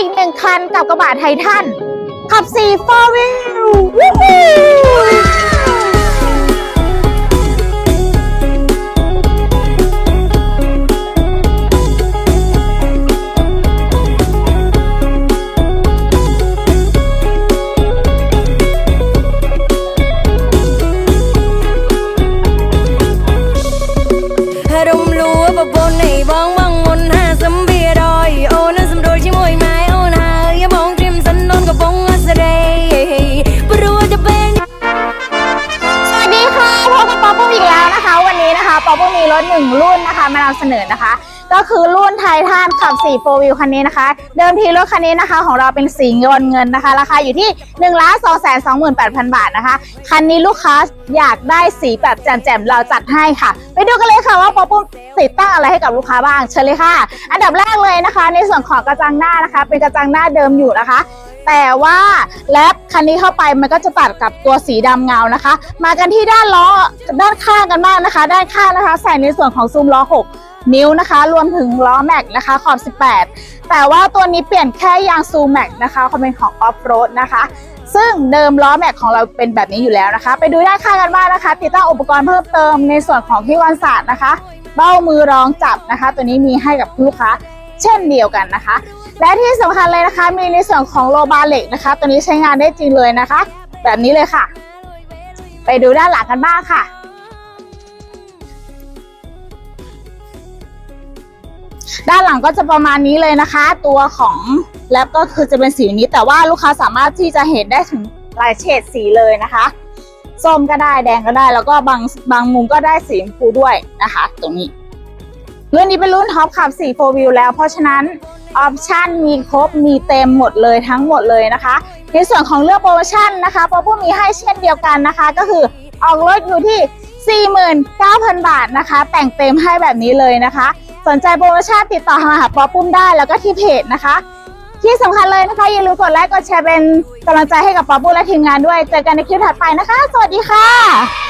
อีกหนึ่งคันกับกระบะไททันขับสี่ฟอร์วิลรมวบนไนบ้าง นี้นะคะป๊อปปุ้มมีรถหนึ่งรุ่นนะคะมานำเสนอนะคะ ก็คือรุ่นไททันขับ4 4 wheel คันนี้นะคะ เดิมทีรถคันนี้นะคะ ของเราเป็นสีเงินเงินนะคะ ราคาอยู่ที่1นึ่งล้านสองแสนสองหมื่นแปดพันบาทนะคะ คันนี้ลูกค้าอยากได้สีแบบแจ่มๆเราจัดให้ค่ะ ไปดูกันเลยค่ะว่าป๊อปปุ้มติดตั้งอะไรให้กับลูกค้าบ้างเชิญเลยค่ะ อันดับแรกเลยนะคะ ในส่วนของกระจังหน้านะคะ เป็นกระจังหน้าเดิมอยู่นะคะ แต่ว่าแลปคันนี้เข้าไปมันก็จะตัดกับตัวสีดำเงานะคะ มากันที่ด้านล้อด้านข้างกันบ้างนะคะ ด้านข้างนะคะ ใส่ในส่วนของซูมล้อ 6 นิ้วนะคะ รวมถึงล้อแม็กนะคะ ขอบ 18 แต่ว่าตัวนี้เปลี่ยนแค่ยางซูแม็กนะคะเขาเป็นของออฟโรดนะคะซึ่งเดิมล้อแม็กของเราเป็นแบบนี้อยู่แล้วนะคะ ไปดูด้านข้างกันบ้างนะคะ ติดตั้งอุปกรณ์เพิ่มเติมในส่วนของที่วันศาสตร์นะคะ เบ้ามือรองจับนะคะ ตัวนี้มีให้กับลูกค้า เช่นเดียวกันนะคะ และที่สำคัญเลยนะคะ มีในส่วนของโลบาเหล็กนะคะ ตัวนี้ใช้งานได้จริงเลยนะคะ แบบนี้เลยค่ะ ไปดูด้านหลังกันบ้างค่ะ ด้านหลังก็จะประมาณนี้เลยนะคะ ตัวของแลปก็คือจะเป็นสีนี้ แต่ว่าลูกค้าสามารถที่จะเห็นได้ถึงหลายเฉดสีเลยนะคะส้มก็ได้แดงก็ได้แล้วก็บางบางมุมก็ได้สีชมพูด้วยนะคะ ตรงนี้ รุ่นนี้เป็นรุ่นท็อปขับ4 4 wheel แล้วเพราะฉะนั้น ออปชันมีครบมีเต็มหมดเลยทั้งหมดเลยนะคะ ในส่วนของเลือกโปรโมชั่นนะคะป๊อปปูมีให้เช่นเดียวกันนะคะ ก็คือออกรถอยู่ที่ 49,000 บาทนะคะ แต่งเต็มให้แบบนี้เลยนะคะ สนใจโปรโมชั่นติดต่อมาหาป๊อปปุ้มได้แล้วก็ที่เพจนะคะ ที่สำคัญเลยนะคะ อย่าลืมกดไลค์กดแชร์เป็นกำลังใจให้กับป๊อปปุ้มและทีมงานด้วย เจอกันในคลิปถัดไปนะคะ สวัสดีค่ะ